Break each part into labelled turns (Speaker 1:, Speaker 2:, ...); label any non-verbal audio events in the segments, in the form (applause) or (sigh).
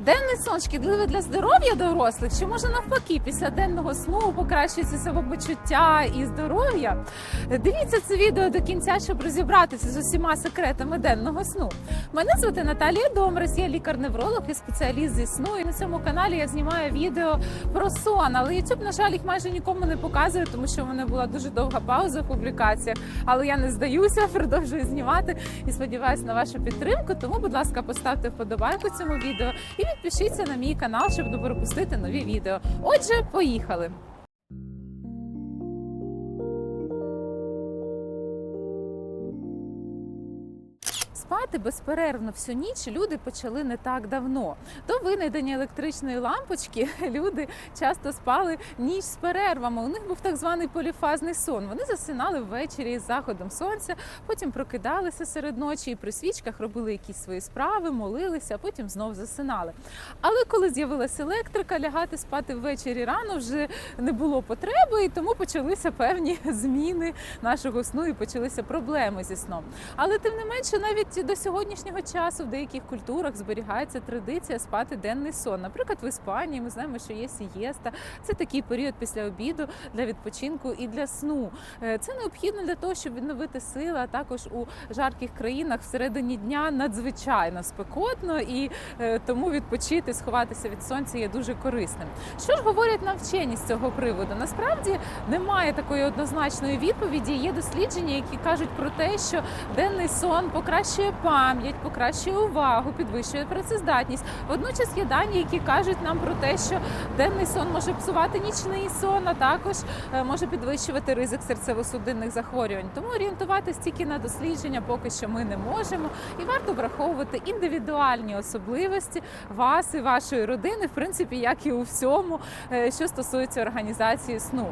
Speaker 1: Денний сон шкідливий для здоров'я дорослих, чи може навпаки після денного сну покращується самопочуття і здоров'я? Дивіться це відео до кінця, щоб розібратися з усіма секретами денного сну. Мене звати Наталія Домрес, я лікар-невролог і спеціаліст зі сну. І на цьому каналі я знімаю відео про сон. Але YouTube, на жаль, їх майже нікому не показує, тому що в мене була дуже довга пауза в публікаціях. Але я не здаюся, (laughs) продовжую знімати і сподіваюся на вашу підтримку. Тому, будь ласка, поставте вподобайку цьому відео і підпишіться на мій канал, щоб не пропустити нові відео. Отже, поїхали. Спати безперервно всю ніч люди почали не так давно. До винайдення електричної лампочки (laughs) люди часто спали ніч з перервами. У них був так званий поліфазний сон. Вони засинали ввечері з заходом сонця, потім прокидалися серед ночі і при свічках робили якісь свої справи, молилися, а потім знов засинали. Але коли з'явилася електрика, лягати спати ввечері рано вже не було потреби, і тому почалися певні (laughs) зміни нашого сну і почалися проблеми зі сном. Але тим не менше, навіть до сьогоднішнього часу в деяких культурах зберігається традиція спати денний сон. Наприклад, в Іспанії ми знаємо, що є сієста. Це такий період після обіду для відпочинку і для сну. Е, Це необхідно для того, щоб відновити сили, а також у жарких країнах всередині дня надзвичайно спекотно і е, тому відпочити, сховатися від сонця є дуже корисним. Що ж говорять навчені з цього приводу? Насправді немає такої однозначної відповіді. Є дослідження, які кажуть про те, що денний сон покращує пам'ять, покращує увагу, підвищує працездатність. Водночас є дані, які кажуть нам про те, що денний сон може псувати нічний сон, а також е, може підвищувати ризик серцево-судинних захворювань. Тому орієнтуватись тільки на дослідження поки що ми не можемо, і варто враховувати індивідуальні особливості вас і вашої родини, в принципі, як і у всьому, е, що стосується організації сну.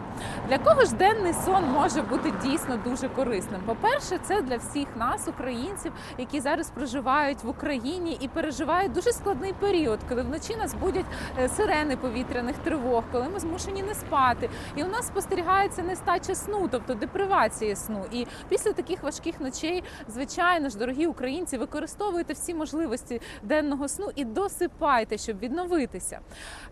Speaker 1: Для кого ж денний сон може бути дійсно дуже корисним? По-перше, це для всіх нас, українців, які зараз проживають в Україні і переживають дуже складний період, коли вночі нас будять е, сирени повітряних тривог, коли ми змушені не спати. І у нас спостерігається нестача сну, тобто депривація сну. І після таких важких ночей, звичайно ж, дорогі українці, використовуйте всі можливості денного сну і досипайте, щоб відновитися.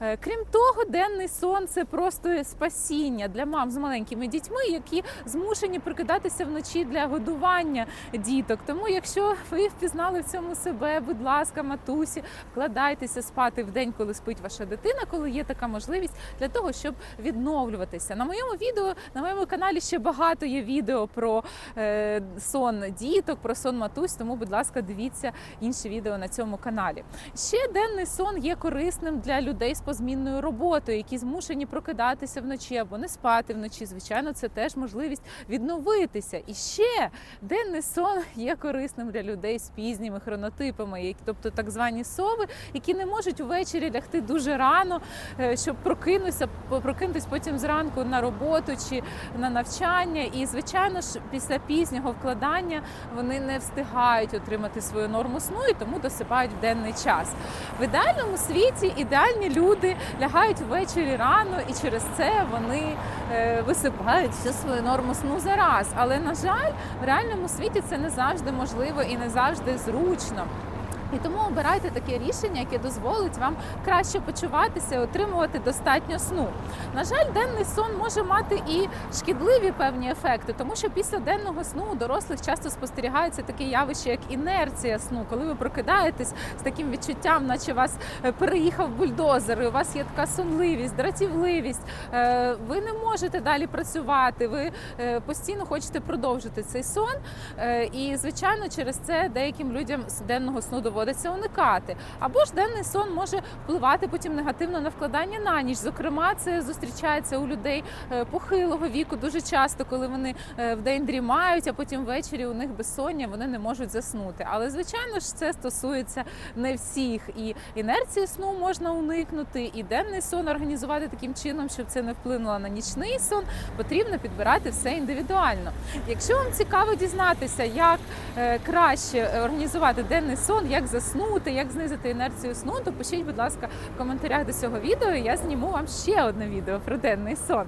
Speaker 1: Е, Крім того, денний сон це просто спасіння для мам з маленькими дітьми, які змушені прокидатися вночі для годування діток. Тому, якщо ви впізнали в цьому себе, будь ласка, матусі, вкладайтеся спати в день, коли спить ваша дитина, коли є така можливість для того, щоб відновлюватися. На моєму відео на моєму каналі ще багато є відео про е, сон діток, про сон матусь. Тому, будь ласка, дивіться інші відео на цьому каналі. Ще денний сон є корисним для людей з позмінною роботою, які змушені прокидатися вночі або не спати вночі. Звичайно, це теж можливість відновитися. І ще денний сон є корисним для людей з пізніми хронотипами, які- тобто так звані сови, які не можуть увечері лягти дуже рано, е, щоб прокинутися, прокинутися потім зранку на роботу чи на навчання. І звичайно ж, після пізнього вкладання вони не встигають отримати свою норму сну і тому досипають в денний час. В ідеальному світі ідеальні люди лягають ввечері рано, і через це вони е, висипають всю свою норму сну за раз. Але на жаль, в реальному світі це не завжди можливо і не завжди зручно. І тому обирайте таке рішення, яке дозволить вам краще почуватися, отримувати достатньо сну. На жаль, денний сон може мати і шкідливі певні ефекти, тому що після денного сну у дорослих часто спостерігається таке явище, як інерція сну, коли ви прокидаєтесь з таким відчуттям, наче вас е, переїхав бульдозер, і у вас є така сонливість, дратівливість. е, Ви не можете далі працювати, ви е, постійно хочете продовжити цей сон. І звичайно, через це деяким людям з денного сну доводиться уникати. Або ж денний сон може впливати потім негативно на вкладання на ніч. Зокрема, це зустрічається у людей е, похилого віку дуже часто, коли вони е, вдень дрімають, а потім ввечері у них безсоння, вони не можуть заснути. Але звичайно ж це стосується не всіх. І інерції сну можна уникнути, і денний сон організувати таким чином, щоб це не вплинуло на нічний сон. Потрібно підбирати все індивідуально. Якщо вам цікаво дізнатися, як е, краще організувати денний сон, як заснути, як знизити інерцію сну, то пишіть, будь ласка, в коментарях до цього відео. Я зніму вам ще одне відео про денний сон.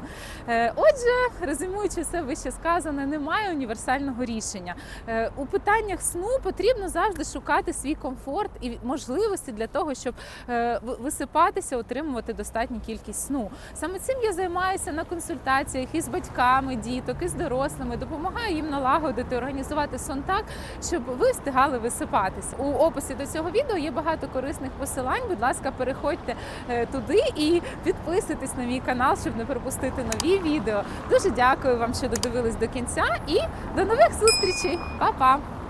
Speaker 1: Е, Отже, резюмуючи все вище сказане, немає універсального рішення. Е, У питаннях сну потрібно завжди шукати свій комфорт і можливості для того, щоб е, висипатися, отримувати достатню кількість сну. Саме цим я займаюся на консультаціях із батьками діток, із дорослими, допомагаю їм налагодити, організувати сон так, щоб ви встигали висипатися. У описі до цього відео є багато корисних посилань. Будь ласка, переходьте е, туди і підписуйтесь на мій канал, щоб не пропустити нові відео. Дуже дякую вам, що додивились до кінця, і до нових зустрічей. Па-па!